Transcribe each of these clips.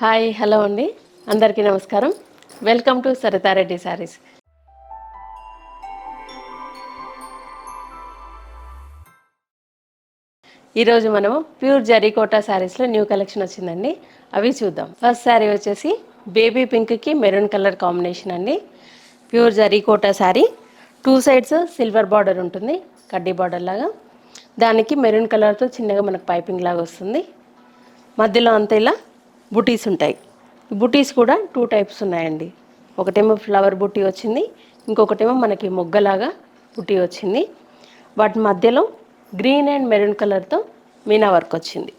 Hi hello అండి. అందరికీ నమస్కారం. వెల్కమ్ టు సరితారెడ్డి శారీస్ ఈరోజు మనము ప్యూర్ జరీకోటా శారీస్లో న్యూ కలెక్షన్ వచ్చిందండి. అవి చూద్దాం. ఫస్ట్ శారీ వచ్చేసి బేబీ పింక్కి మెరూన్ కలర్ కాంబినేషన్ అండి. Pure zari kota sari two sides silver border ఉంటుంది. కడ్డీ బార్డర్ లాగా. దానికి మెరూన్ కలర్తో చిన్నగా మనకు పైపింగ్ లాగా వస్తుంది. మధ్యలో అంతా ఇలా బుటీస్ ఉంటాయి. బుటీస్ కూడా టూ టైప్స్ ఉన్నాయండి. ఒకటేమో ఫ్లవర్ బుటీ వచ్చింది ఇంకొకటేమో మనకి మొగ్గలాగా బుటీ వచ్చింది. వాటి మధ్యలో గ్రీన్ అండ్ మెరూన్ కలర్తో మీనా వర్క్ వచ్చింది.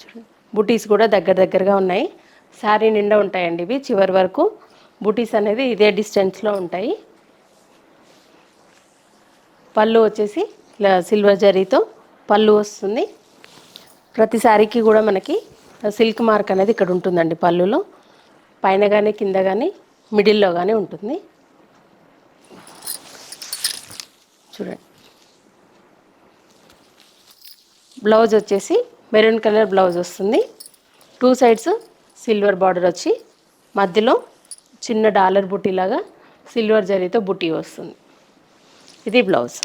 చూడండి. బుటీస్ కూడా దగ్గర దగ్గరగా ఉన్నాయి. శారీ నిండా ఉంటాయండి ఇవి. చివరి వరకు బుటీస్ అనేది ఇదే డిస్టెన్స్లో ఉంటాయి. పళ్ళు వచ్చేసి ఇలా సిల్వర్ జరీతో పళ్ళు వస్తుంది. ప్రతి శారీకి కూడా మనకి సిల్క్ మార్క్ అనేది ఇక్కడ ఉంటుందండి పళ్ళులో. పైన కానీ కింద కానీ మిడిల్లో కానీ ఉంటుంది. చూడండి. బ్లౌజ్ వచ్చేసి మెరూన్ కలర్ బ్లౌజ్ వస్తుంది. టూ సైడ్స్ సిల్వర్ బార్డర్ వచ్చి మధ్యలో చిన్న డాలర్ బుట్టి లాగా సిల్వర్ జరీతో బుట్టి వస్తుంది. ఇది బ్లౌజ్.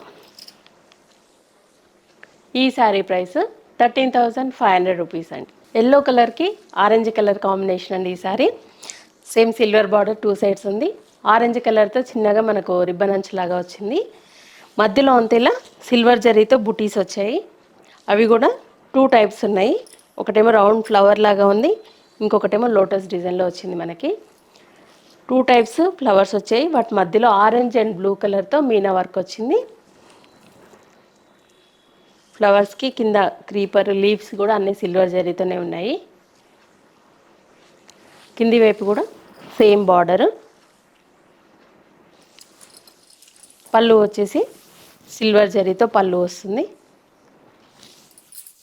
ఈ sari price thirteen thousand five hundred rupees అండి. ఎల్లో కలర్కి ఆరెంజ్ కలర్ కాంబినేషన్ అండి ఈసారి same silver border two sides ఉంది. ఆరెంజ్ కలర్తో చిన్నగా మనకు రిబ్బన్ అంచులాగా వచ్చింది. మధ్యలో అంతేలా సిల్వర్ జరీతో బుటీస్ వచ్చాయి. అవి కూడా టూ టైప్స్ ఉన్నాయి. ఒకటేమో రౌండ్ ఫ్లవర్ లాగా ఉంది. ఇంకొకటేమో లోటస్ డిజైన్లో వచ్చింది మనకి. టూ టైప్స్ ఫ్లవర్స్ వచ్చాయి. వాటి మధ్యలో ఆరెంజ్ అండ్ బ్లూ కలర్తో మీనా వర్క్ వచ్చింది. ఫ్లవర్స్కి కింద క్రీపర్ లీవ్స్ కూడా అన్ని సిల్వర్ జరీతోనే ఉన్నాయి. కింది వైపు కూడా సేమ్ బార్డర్. పళ్ళు వచ్చేసి సిల్వర్ జరీతో పళ్ళు వస్తుంది.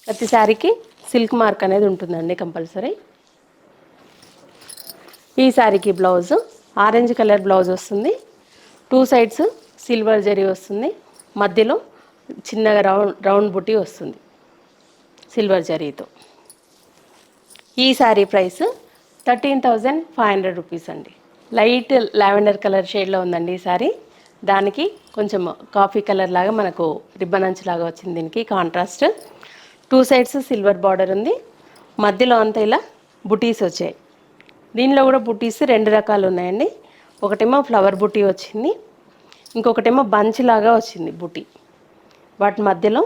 ప్రతి శారీకి సిల్క్ మార్క్ అనేది ఉంటుందండి కంపల్సరీ. ఈ శారీకి బ్లౌజ్ ఆరెంజ్ కలర్ బ్లౌజ్ వస్తుంది. టూ సైడ్స్ సిల్వర్ జరీ వస్తుంది. మధ్యలో చిన్నగా రౌండ్ రౌండ్ బుట్టి వస్తుంది సిల్వర్ జరీతో. ఈ sari price thirteen thousand five hundred rupees అండి. లైట్ లావెండర్ కలర్ షేడ్లో ఉందండి ఈ శారీ దానికి కొంచెం కాఫీ కలర్ లాగా మనకు రిబ్బన్ అంచు లాగా వచ్చింది దీనికి contrast. Two sides silver border ఉంది. మధ్యలో అంతా ఇలా బుటీస్ వచ్చాయి. దీనిలో కూడా బుటీస్ రెండు రకాలు ఉన్నాయండి. ఒకటేమో ఫ్లవర్ బుటీ వచ్చింది. ఇంకొకటేమో బంచ్ లాగా వచ్చింది బుటీ. వాటి మధ్యలో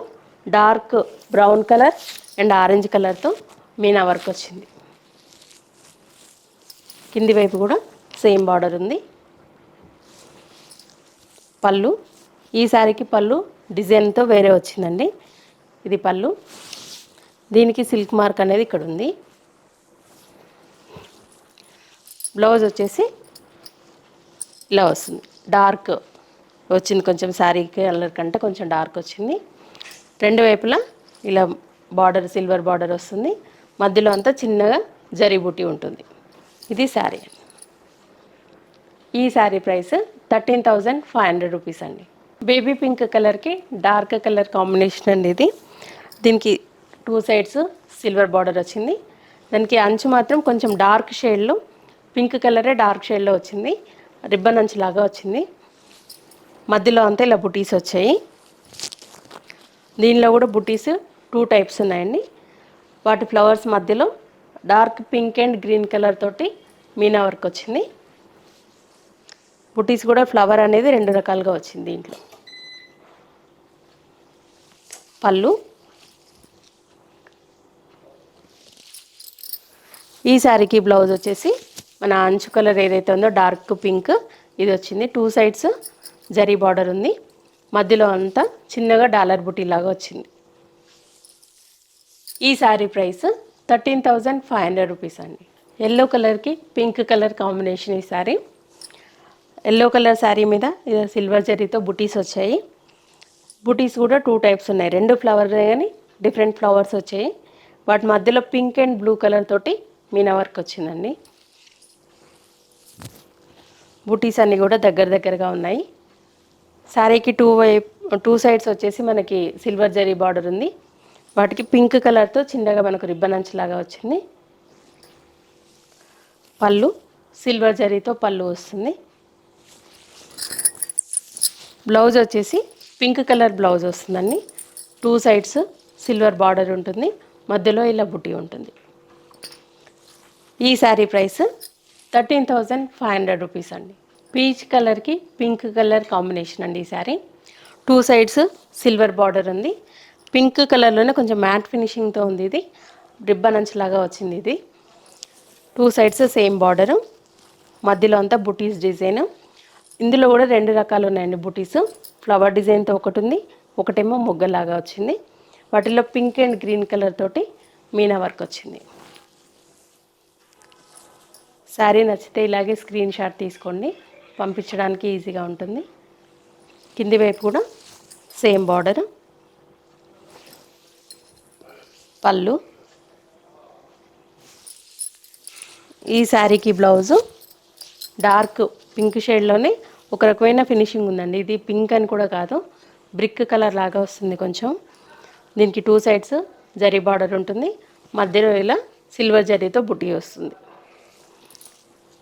dark brown colour and orange కలర్తో మీనా వర్క్ వచ్చింది. కింది వైపు కూడా సేమ్ బార్డర్ ఉంది. పళ్ళు ఈ శారీకి పళ్ళు డిజైన్తో వేరే వచ్చిందండి. ఇది పళ్ళు. దీనికి సిల్క్ మార్క్ అనేది ఇక్కడ ఉంది. బ్లౌజ్ వచ్చేసి ఇలా వస్తుంది. డార్క్ వచ్చింది కొంచెం శారీ కలర్ కంటే కొంచెం డార్క్ వచ్చింది. రెండు వైపులా ఇలా బార్డర్ సిల్వర్ బార్డర్ వస్తుంది. మధ్యలో అంతా చిన్నగా జరీ బుట్టి ఉంటుంది. ఇది శారీ ఈ sari price thirteen thousand five hundred rupees అండి. బేబీ పింక్ కలర్కి డార్క్ కలర్ కాంబినేషన్ అండి ఇది. దీనికి టూ సైడ్స్ సిల్వర్ బార్డర్ వచ్చింది. దానికి అంచు మాత్రం కొంచెం డార్క్ షేడ్లో పింక్ కలరే డార్క్ షేడ్లో వచ్చింది. రిబ్బన్ అంచు లాగా వచ్చింది. మధ్యలో అంతా ఇలా బుటీస్ వచ్చాయి. దీనిలో కూడా బుటీస్ టూ టైప్స్ ఉన్నాయండి. వాటి ఫ్లవర్స్ మధ్యలో dark pink and green colour తోటి మీనా వర్క్ వచ్చింది. బుటీస్ కూడా ఫ్లవర్ అనేది రెండు రకాలుగా వచ్చింది దీంట్లో. పళ్ళు. ఈ శారీకి బ్లౌజ్ వచ్చేసి మన అంచు కలర్ ఏదైతే ఉందో డార్క్ పింక్ ఇది వచ్చింది. టూ సైడ్స్ జరీ బార్డర్ ఉంది. మధ్యలో అంతా చిన్నగా డాలర్ బుటీ లాగా వచ్చింది. ఈ sari price thirteen thousand five hundred rupees అండి. ఎల్లో కలర్కి పింక్ కలర్ కాంబినేషన్ ఈ శారీ. ఎల్లో కలర్ శారీ మీద ఇది సిల్వర్ జరీతో బుటీస్ వచ్చాయి. బుటీస్ కూడా టూ టైప్స్ ఉన్నాయి. రెండు ఫ్లవర్ కానీ డిఫరెంట్ ఫ్లవర్స్ వచ్చాయి. వాటి మధ్యలో పింక్ అండ్ బ్లూ కలర్ తోటి మీనా వర్క్ వచ్చిందండి. బుటీస్ అన్నీ కూడా దగ్గర దగ్గరగా ఉన్నాయి. శారీకి టూ వైపు టూ సైడ్స్ వచ్చేసి మనకి సిల్వర్ జరీ బార్డర్ ఉంది. వాటికి పింక్ కలర్తో చిన్నగా మనకు రిబ్బన్ అంచులాగా వచ్చింది. పళ్ళు సిల్వర్ జరీతో పళ్ళు వస్తుంది. బ్లౌజ్ వచ్చేసి పింక్ కలర్ బ్లౌజ్ వస్తుందండి. టూ సైడ్స్ సిల్వర్ బార్డర్ ఉంటుంది. మధ్యలో ఇలా బుట్టి ఉంటుంది. ఈ sari price thirteen thousand five hundred rupees అండి. పీచ్ కలర్కి పింక్ కలర్ కాంబినేషన్ అండి ఈ sari. Two sides silver border ఉంది. పింక్ కలర్లోనే కొంచెం మ్యాట్ ఫినిషింగ్తో ఉంది ఇది. రిబ్బన్ అంచులాగా వచ్చింది ఇది. Two sides same border. మధ్యలో అంతా బుటీస్ డిజైన్. ఇందులో కూడా రెండు రకాలు ఉన్నాయండి బుటీస్. ఫ్లవర్ డిజైన్తో ఒకటి ఉంది. ఒకటేమో మొగ్గలాగా వచ్చింది. వాటిలో పింక్ అండ్ గ్రీన్ కలర్ తోటి మీనా వర్క్ వచ్చింది. శారీ నచ్చితే ఇలాగే స్క్రీన్ షాట్ తీసుకోండి. పంపించడానికి ఈజీగా ఉంటుంది. కింది వైపు కూడా సేమ్ బార్డర్ పళ్ళు. ఈ శారీకి బ్లౌజు. డార్క్ పింక్ షేడ్లోనే ఒక రకమైన ఫినిషింగ్ ఉందండి. ఇది పింక్ అని కూడా కాదు. బ్రిక్ కలర్ లాగా వస్తుంది కొంచెం. దీనికి టూ సైడ్స్ జరీ బార్డర్ ఉంటుంది. మధ్యలో ఇలా సిల్వర్ జరీతో బుట్టి వస్తుంది.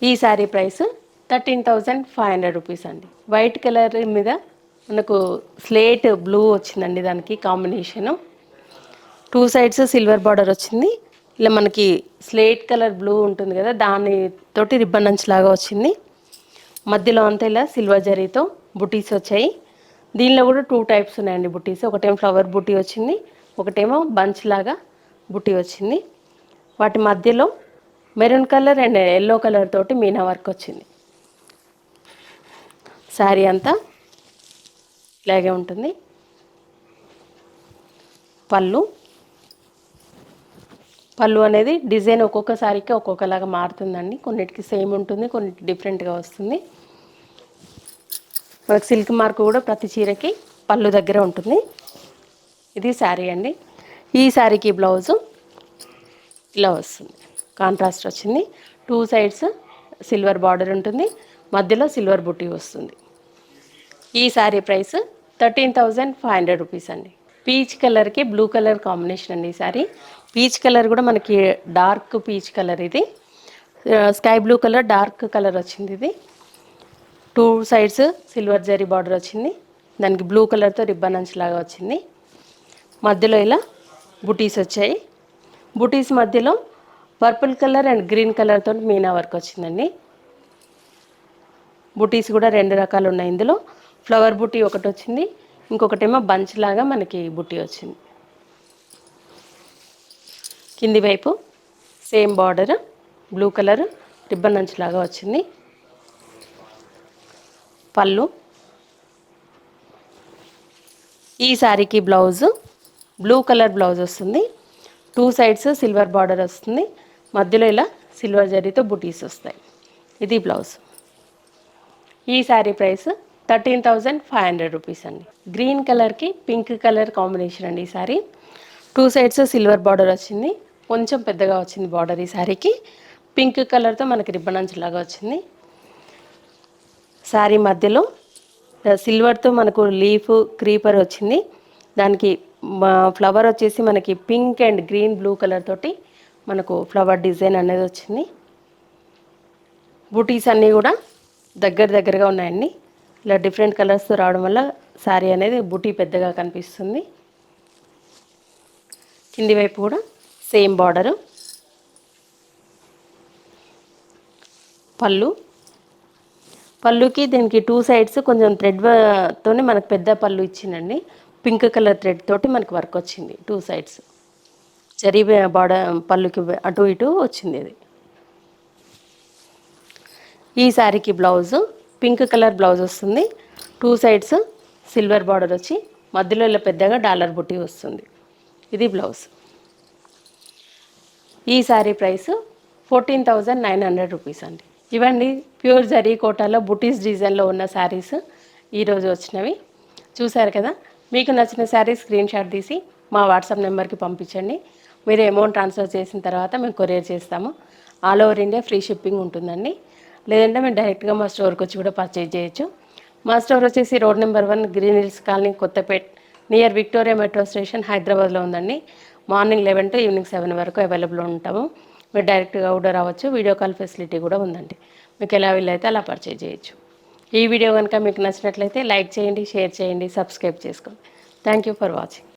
ఈ sari price thirteen thousand five hundred rupees అండి. వైట్ కలర్ మీద మనకు స్లేట్ బ్లూ వచ్చిందండి దానికి combination two sides silver border వచ్చింది. ఇలా మనకి స్లేట్ కలర్ బ్లూ ఉంటుంది కదా దాని తోటి రిబ్బన్ అంచ్ లాగా వచ్చింది. మధ్యలో అంతా ఇలా సిల్వర్ జరీతో బుటీస్ వచ్చాయి. దీనిలో కూడా టూ టైప్స్ ఉన్నాయండి బుటీస్ ఒకటేమో ఫ్లవర్ బుటీ వచ్చింది ఒకటేమో బంచ్ లాగా బుటీ వచ్చింది. వాటి మధ్యలో maroon colour and yellow colour తోటి మీనా వర్క్ వచ్చింది. శారీ అంతా ఇలాగే ఉంటుంది. పళ్ళు. పళ్ళు అనేది డిజైన్ ఒక్కొక్క సారీకి ఒక్కొక్కలాగా మారుతుందండి. కొన్నిటికి సేమ్ ఉంటుంది కొన్నిటి డిఫరెంట్గా వస్తుంది. మనకు సిల్క్ మార్క్ కూడా ప్రతి చీరకి పళ్ళు దగ్గర ఉంటుంది. ఇది శారీ అండి. ఈ శారీకి బ్లౌజు ఇలా వస్తుంది. కాంట్రాస్ట్ వచ్చింది. టూ సైడ్స్ సిల్వర్ బార్డర్ ఉంటుంది. మధ్యలో సిల్వర్ బుట్టి వస్తుంది. ఈ sari price thirteen thousand five hundred rupees అండి. పీచ్ కలర్కి బ్లూ కలర్ కాంబినేషన్ అండి ఈ శారీ పీచ్ కలర్ కూడా మనకి డార్క్ పీచ్ కలర్ ఇది. Sky blue colour dark colour వచ్చింది ఇది. Two sides silver zari border వచ్చింది. దానికి బ్లూ కలర్తో రిబ్బన్ అంచులాగా వచ్చింది. మధ్యలో ఇలా బుటీస్ వచ్చాయి. బుటీస్ మధ్యలో పర్పుల్ కలర్ అండ్ గ్రీన్ కలర్తో మీనా వర్క్ వచ్చిందండి. బుటీస్ కూడా రెండు రకాలు ఉన్నాయి ఇందులో. ఫ్లవర్ బుట్టి ఒకటి వచ్చింది. ఇంకొకటేమో బంచ్ లాగా మనకి బుట్టి వచ్చింది. కింది వైపు same border blue colour ribbon అంచు లాగా వచ్చింది. పళ్ళు. ఈ శారీకి బ్లౌజ్ బ్లూ కలర్ బ్లౌజ్ వస్తుంది. టూ సైడ్స్ సిల్వర్ బార్డర్ వస్తుంది. మధ్యలో ఇలా సిల్వర్ జరీతో బుటీస్ వస్తాయి. ఇది బ్లౌజ్. ఈ sari price thirteen thousand five hundred rupees అండి. గ్రీన్ కలర్కి పింక్ కలర్ కాంబినేషన్ అండి ఈ sari two sides silver border వచ్చింది. కొంచెం పెద్దగా వచ్చింది బార్డర్ ఈ శారీకి పింక్ కలర్తో మనకి రిబ్బన్ అంచులాగా వచ్చింది. శారీ మధ్యలో సిల్వర్తో మనకు లీఫ్ క్రీపర్ వచ్చింది. దానికి ఫ్లవర్ వచ్చేసి మనకి pink and green blue colour తోటి మనకు ఫ్లవర్ డిజైన్ అనేది వచ్చింది. బూటీస్ అన్నీ కూడా దగ్గర దగ్గరగా ఉన్నాయండి. ఇలా డిఫరెంట్ కలర్స్ రావడం వల్ల శారీ అనేది బుటీ పెద్దగా కనిపిస్తుంది. కింది వైపు కూడా సేమ్ బార్డరు పళ్ళు. పళ్ళుకి దీనికి టూ సైడ్స్ కొంచెం థ్రెడ్ మనకు పెద్ద పళ్ళు ఇచ్చిందండి. పింక్ కలర్ థ్రెడ్ తోటి మనకు వర్క్ వచ్చింది టూ సైడ్స్ జరీ బార్డర్ పళ్ళుకి అటు ఇటు వచ్చింది ఇది. ఈ శారీకి బ్లౌజు పింక్ కలర్ బ్లౌజ్ వస్తుంది. టూ సైడ్స్ సిల్వర్ బార్డర్ వచ్చి మధ్యలో ఇలా పెద్దగా డాలర్ బుట్టి వస్తుంది. ఇది బ్లౌజ్. ఈ sari price fourteen thousand nine hundred rupees అండి. ఇవండి ప్యూర్ జరీ కోటాలో బుటీస్ డిజైన్లో ఉన్న శారీస్ ఈరోజు వచ్చినవి. చూశారు కదా? మీకు నచ్చిన శారీ స్క్రీన్ షాట్ తీసి మా వాట్సాప్ నెంబర్కి పంపించండి. మీరు అమౌంట్ ట్రాన్స్ఫర్ చేసిన తర్వాత మేము కొరియర్ చేస్తాము. All over India free shipping ఉంటుందండి. లేదంటే మేము డైరెక్ట్గా మా స్టోర్కి వచ్చి కూడా పర్చేజ్ చేయొచ్చు. మా స్టోర్ వచ్చేసి road number one green hills colony Kothapet near Victoria metro station హైదరాబాద్లో ఉందండి. Morning eleven to evening seven వరకు అవైలబుల్ ఉంటాము. మీరు డైరెక్ట్గా ఆర్డర్ అవ్వచ్చు వీడియో కాల్ ఫెసిలిటీ కూడా ఉందండి. మీకు ఎలా వీలైతే అలా పర్చేజ్ చేయొచ్చు. ఈ వీడియో కనుక మీకు నచ్చినట్లయితే లైక్ చేయండి షేర్ చేయండి సబ్స్క్రైబ్ చేసుకోండి. Thank you for watching.